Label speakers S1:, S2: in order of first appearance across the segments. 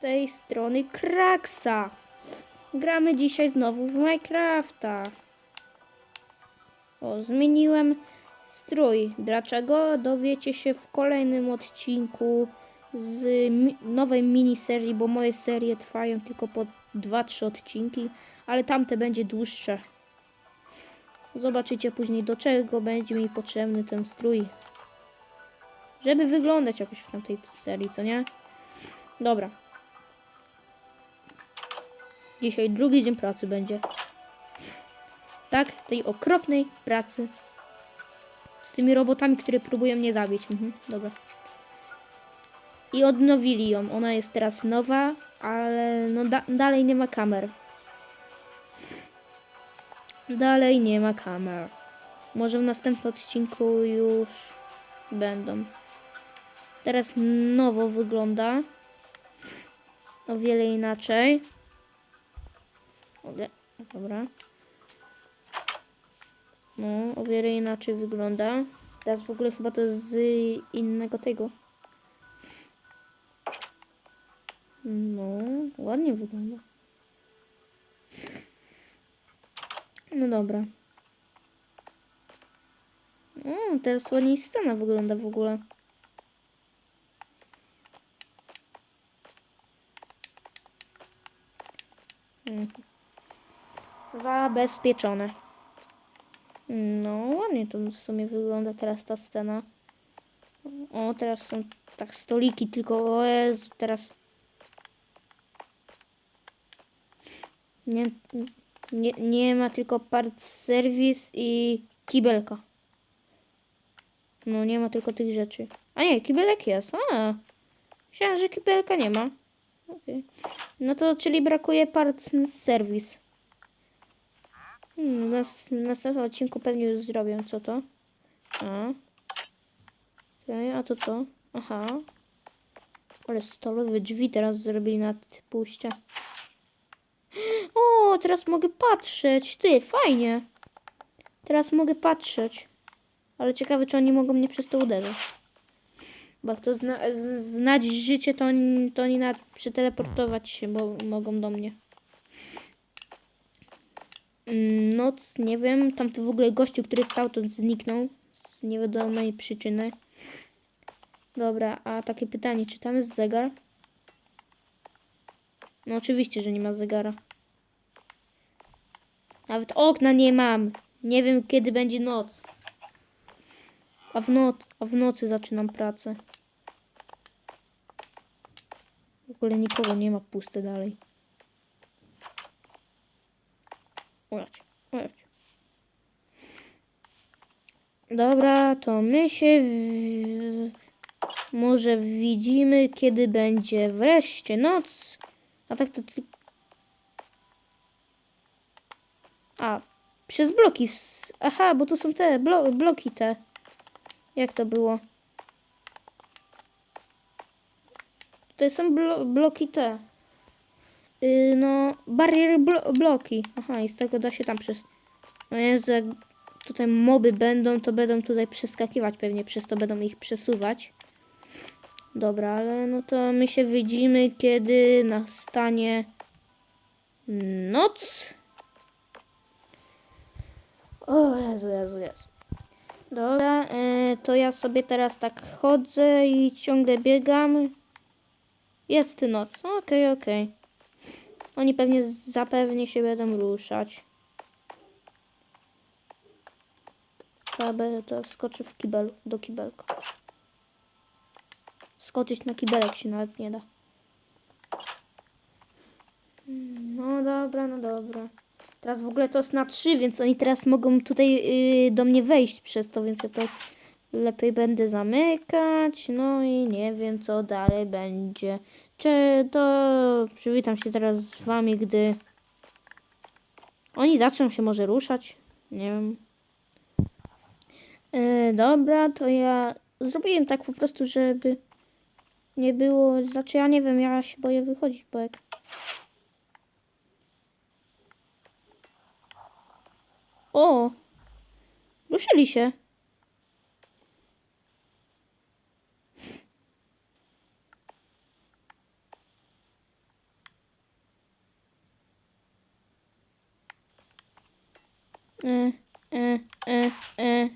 S1: tej strony Kraksa. Gramy dzisiaj znowu w Minecrafta. O, zmieniłem strój. Dlaczego? Dowiecie się w kolejnym odcinku z mi nowej miniserii, bo moje serie trwają tylko po 2-3 odcinki, ale tamte będzie dłuższe. Zobaczycie później do czego będzie mi potrzebny ten strój. Żeby wyglądać jakoś w tamtej serii, co nie? Dobra. Dzisiaj drugi dzień pracy będzie. Tak, tej okropnej pracy. Z tymi robotami, które próbują mnie zabić. Mhm, dobra. I odnowili ją. Ona jest teraz nowa, ale no da dalej nie ma kamer. Dalej nie ma kamer. Może w następnym odcinku już będą. Teraz nowo wygląda. O wiele inaczej. Wie- Dobra. No, o wiele inaczej wygląda. Teraz w ogóle chyba to z innego tego. No, ładnie wygląda. No dobra. O, teraz ładniej scena wygląda w ogóle. Mhm. Zabezpieczone. No, ładnie to w sumie wygląda teraz ta scena. O, teraz są tak stoliki, tylko o Jezu, teraz... Nie, nie, nie ma tylko part serwis i kibelka. No, nie ma tylko tych rzeczy. A nie, kibelek jest. A, myślałem, że kibelka nie ma. Okej. No to, czyli brakuje part serwis. Nas, w następnym odcinku pewnie już zrobię. Co to? A. A to co? Aha. Ale stalowe drzwi teraz zrobili na pójścia. O, teraz mogę patrzeć. Ty, fajnie. Teraz mogę patrzeć. Ale ciekawe, czy oni mogą mnie przez to uderzyć. Bo jak to zna znać życie, to oni, to oni nawet przeteleportować się bo mogą do mnie. Mm, Noc, nie wiem. Tam to w ogóle gościu, który stał, to zniknął. Z niewiadomej przyczyny. Dobra, a takie pytanie, czy tam jest zegar? No oczywiście, że nie ma zegara. Nawet okna nie mam. Nie wiem, kiedy będzie noc. A w, noc, a w nocy zaczynam pracę. W ogóle nikogo nie ma, puste dalej. Uleć, uleć. Dobra, to my się w... może widzimy, kiedy będzie wreszcie noc. A tak to. A, przez bloki. Aha, bo to są te blo bloki te. Jak to było? To są blo bloki te. Yy, no, bariery blo bloki. Aha, i z tego da się tam przez... No Jezu, jak tutaj moby będą, to będą tutaj przeskakiwać pewnie, przez to będą ich przesuwać. Dobra, ale no to my się widzimy, kiedy nastanie noc. O Jezu, Jezu, Jezu. Dobra, e, to ja sobie teraz tak chodzę i ciągle biegam. Jest noc. Okej, okej. Oni pewnie zapewnie się będą ruszać. Be- to skoczę w kibel, do kibelka. Skoczyć na kibelek się nawet nie da. No dobra, no dobra. Teraz w ogóle to jest na trzy, więc oni teraz mogą tutaj yy, do mnie wejść przez to, więc ja to lepiej będę zamykać. No i nie wiem, co dalej będzie. Czy to przywitam się teraz z wami, gdy oni zaczną się może ruszać. Nie wiem. Yy, dobra, to ja zrobiłem tak po prostu, żeby nie było. Znaczy, ja nie wiem, ja się boję wychodzić, bo jak. O! Ruszyli się. E, e, e,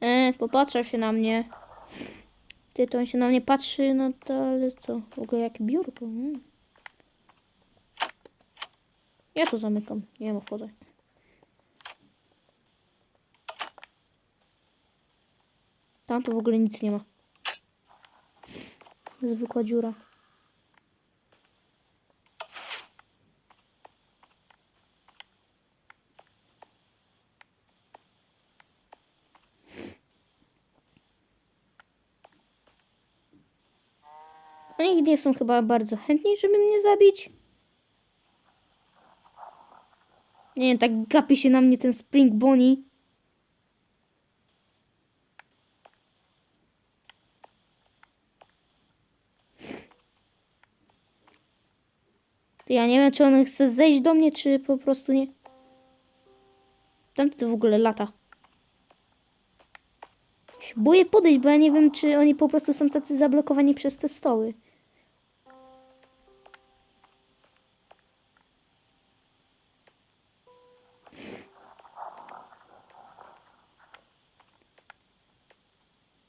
S1: e, popatrzał się na mnie. Ty, to on się na mnie patrzy, no to ale co? W ogóle jakie biurko. Mm. Ja to zamykam, nie ma wchodzę. Tam to w ogóle nic nie ma. Zwykła dziura. Nie są chyba bardzo chętni, żeby mnie zabić. Nie wiem, tak gapi się na mnie ten Spring Bonnie. Ja nie wiem, czy on chce zejść do mnie, czy po prostu nie. Tam to w ogóle lata. Boję podejść, bo ja nie wiem, czy oni po prostu są tacy zablokowani przez te stoły.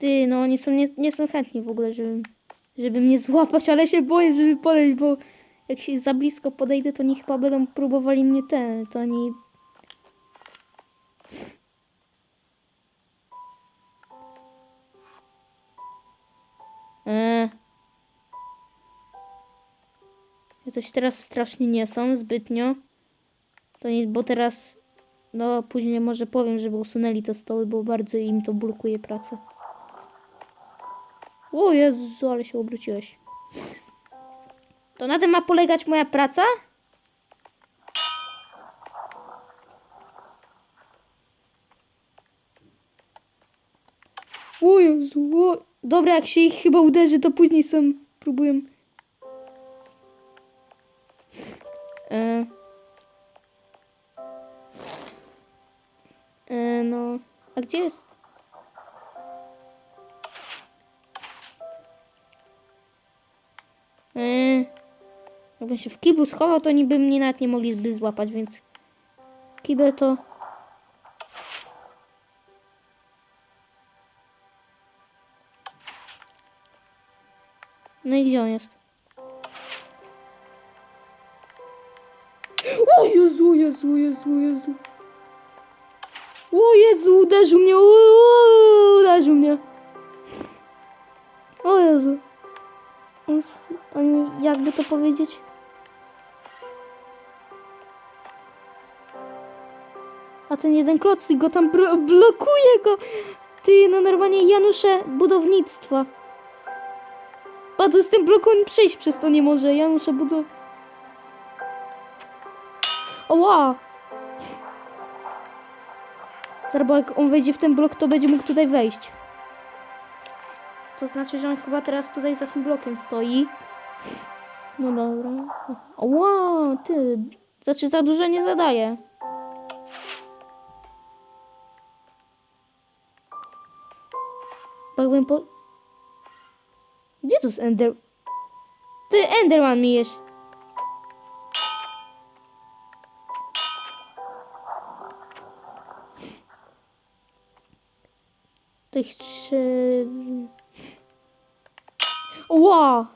S1: Ty, no oni są nie, nie są chętni w ogóle, żeby, żeby mnie złapać, ale się boję, żeby podejść, bo jak się za blisko podejdę, to oni chyba będą próbowali mnie ten, to oni... Eee. Ja coś teraz strasznie nie są zbytnio. To nie, bo teraz, no później może powiem, żeby usunęli te stoły, bo bardzo im to blokuje pracę. O Jezu, ale się obróciłeś. To na tym ma polegać moja praca? O Jezu, o... Dobra, jak się ich chyba uderzy, to później sam próbuję. E... E, no... A gdzie jest? Jakbym się w kiblu schował, to niby mnie nawet nie mogliby złapać, więc kibel to... No i gdzie on jest? O Jezu, Jezu, Jezu, Jezu. O Jezu, uderzył mnie, o, uderzył mnie. O Jezu. On, on jakby to powiedzieć? A ten jeden klocnik go tam blo- blokuje go. Ty, no normalnie Janusze budownictwa. Padł z tym blokiem przejść przez to nie może. Janusze budow... Oła! Bo jak on wejdzie w ten blok, to będzie mógł tutaj wejść. To znaczy, że on chyba teraz tutaj za tym blokiem stoi. No dobra. Ła, ty. Znaczy za dużo nie zadaje. Jakbym po... Gdzie tu Ender... Ty, Enderman mi jest. Tych trzy... Ła!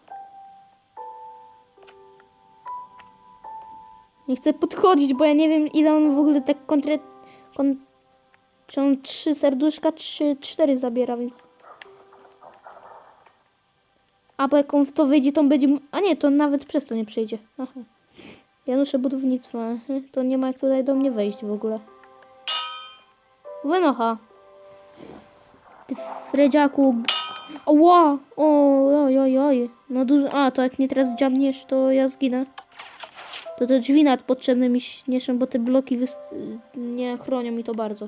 S1: Nie chcę podchodzić, bo ja nie wiem ile on w ogóle tak konkret... Kon... Czy on trzy serduszka, czy cztery zabiera, więc... A bo jak on w to wejdzie, to on będzie... A nie, to nawet przez to nie przejdzie. Aha. Janusze budownictwa. aha. To nie ma jak tutaj do mnie wejść w ogóle. Wynocha. Ty Fredziaku. Ła! O, oj, oj, oj. No dużo. A, to jak mnie teraz dziabniesz, to ja zginę. To te drzwi nawet potrzebne mi śnieszą, bo te bloki wys- nie chronią mi to bardzo.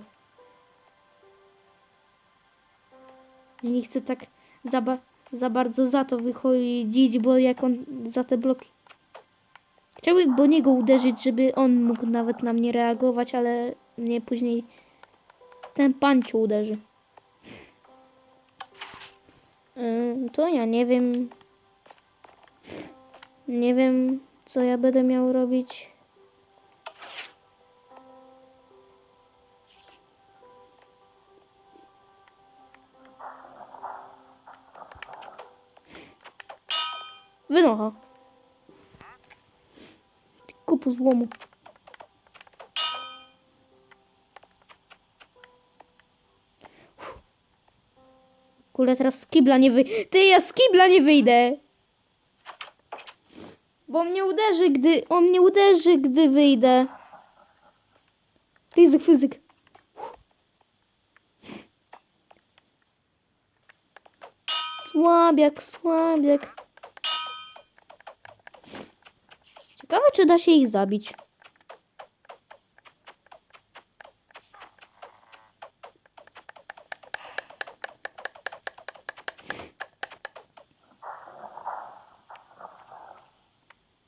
S1: Nie chcę tak za, ba- za bardzo za to wychodzić, bo jak on za te bloki. Chciałbym bo niego uderzyć, żeby on mógł nawet na mnie reagować, ale mnie później ten panciu uderzy. To ja nie wiem. Nie wiem, co ja będę miał robić. No. Kupu złomu. Kule, teraz z kibla nie wyjdę. Ty, ja z kibla nie wyjdę! Bo mnie uderzy, gdy... On mnie uderzy, gdy wyjdę. Fizyk, fizyk. Słabiak, słabiak. Ciekawe, czy da się ich zabić.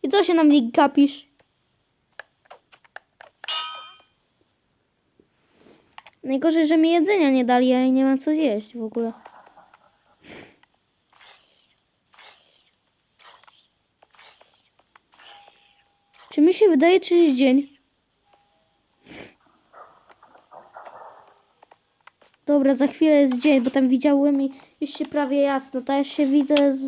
S1: I co się na mnie gapisz? Najgorzej, że mi jedzenia nie dali, a ja nie mam co zjeść w ogóle. Czy mi się wydaje, czy jest dzień? Dobra, za chwilę jest dzień, bo tam widziałem i już się prawie jasno. Ja się widzę z...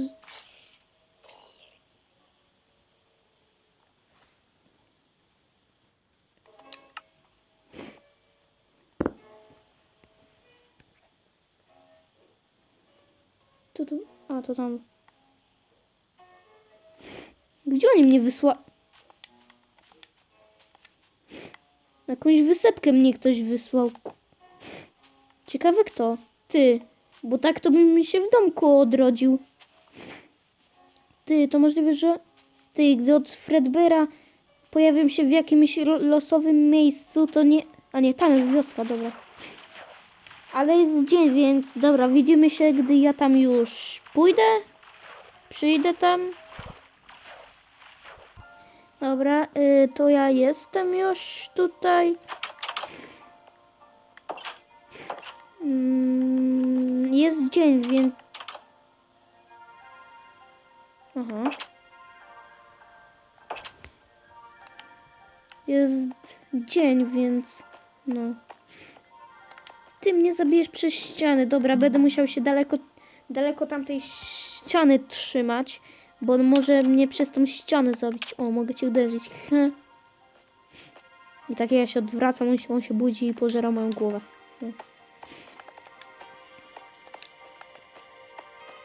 S1: A, to tam. Gdzie oni mnie wysła... jakąś wysepkę mnie ktoś wysłał. Ciekawe kto? Ty. Bo tak to bym mi się w domku odrodził. Ty, to możliwe, że... Ty, gdy od Fredbera pojawię się w jakimś losowym miejscu, to nie... A nie, tam jest wioska, dobra. Ale jest dzień, więc dobra, widzimy się, gdy ja tam już pójdę. Przyjdę tam. Dobra, y, to ja jestem już tutaj. Mm, jest dzień, więc... Aha. Jest dzień, więc... No. Ty mnie zabijesz przez ściany. Dobra, będę musiał się daleko, daleko tamtej ściany trzymać, bo on może mnie przez tą ścianę zabić. O, mogę cię uderzyć. I tak ja się odwracam, on się, on się budzi i pożera moją głowę.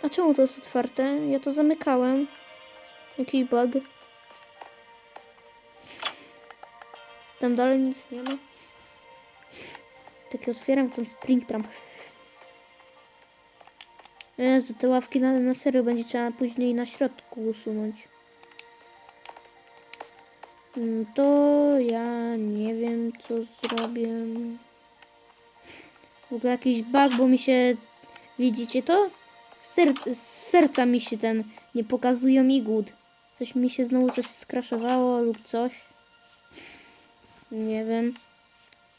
S1: A czemu to jest otwarte? Ja to zamykałem. Jakiś bug. Tam dalej nic nie ma. Takie otwieram ten Springtram. Jezu, te ławki na, na serio będzie trzeba później na środku usunąć. Mm, To ja nie wiem co zrobię. W ogóle jakiś bug, bo mi się... Widzicie to? Ser, z serca mi się ten... Nie pokazują mi głód. Coś mi się znowu coś skraszowało lub coś. Nie wiem.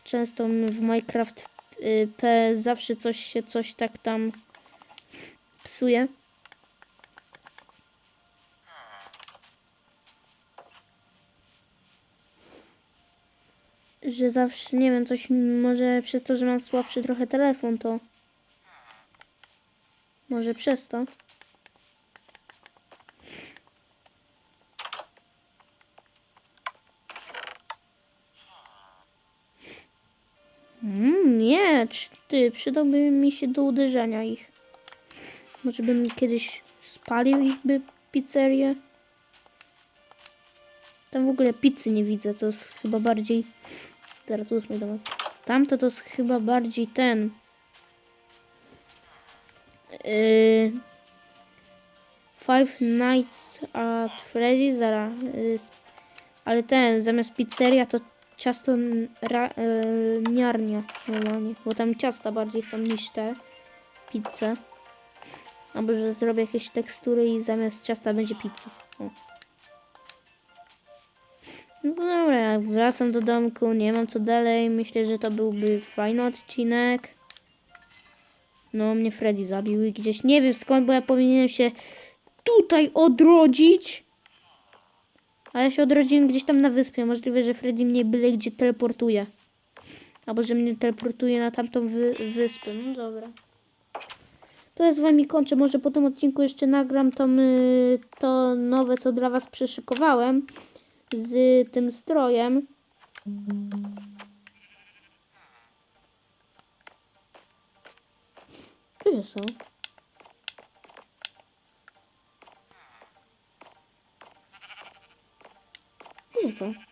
S1: Często w Minecraft y, P zawsze coś się coś tak tam psuje. Że zawsze, nie wiem, coś może przez to, że mam słabszy trochę telefon, to może przez to. Mm, miecz, ty, przydałby mi się do uderzenia ich. Może bym kiedyś spalił ich by pizzerię. Tam w ogóle pizzy nie widzę, to jest chyba bardziej... Jest mój domek. Tamto to jest chyba bardziej ten... Yy... Five Nights at Freddy's. Yy, ale ten, zamiast pizzeria to ciasto ra, yy, niarnia normalnie, bo tam ciasta bardziej są niż te pizze. Albo że zrobię jakieś tekstury i zamiast ciasta będzie pizza. O. No dobra, wracam do domku, nie mam co dalej. Myślę, że to byłby fajny odcinek. No, mnie Freddy zabił i gdzieś nie wiem skąd, bo ja powinienem się tutaj odrodzić. A ja się odrodziłem gdzieś tam na wyspie. Możliwe, że Freddy mnie byle gdzie teleportuje. Albo że mnie teleportuje na tamtą wy wyspę. No dobra. To ja z wami kończę. Może po tym odcinku jeszcze nagram to, y, to nowe, co dla was przyszykowałem. z tym strojem. Gdzie są? Gdzie to?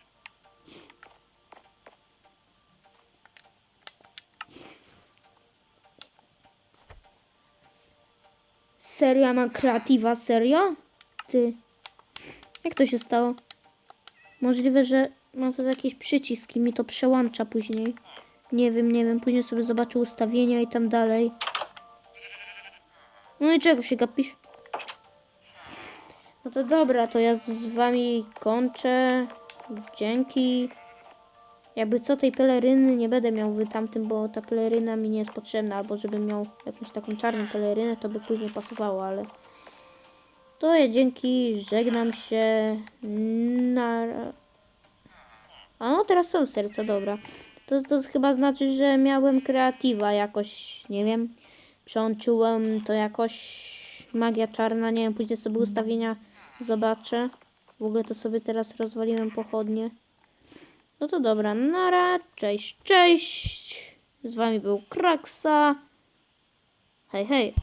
S1: Serio, ja mam kreatywa, serio? Ty. Jak to się stało? Możliwe, że mam tu jakieś przyciski, mi to przełącza później. Nie wiem, nie wiem, później sobie zobaczę ustawienia i tam dalej. No i czego się gapisz? No to dobra, to ja z wami kończę. Dzięki. Jakby co tej peleryny nie będę miał w tamtym, bo ta peleryna mi nie jest potrzebna, albo żebym miał jakąś taką czarną pelerynę, to by później pasowało, ale... To ja dzięki, żegnam się. Na... A no teraz są serca, dobra. To, to chyba znaczy, że miałem kreatywa jakoś, nie wiem. Przełączyłem to jakoś magia czarna, nie wiem, później sobie ustawienia zobaczę. W ogóle to sobie teraz rozwaliłem pochodnie. No to dobra, nara, cześć, cześć. Z wami był Kraksa. Hej, hej.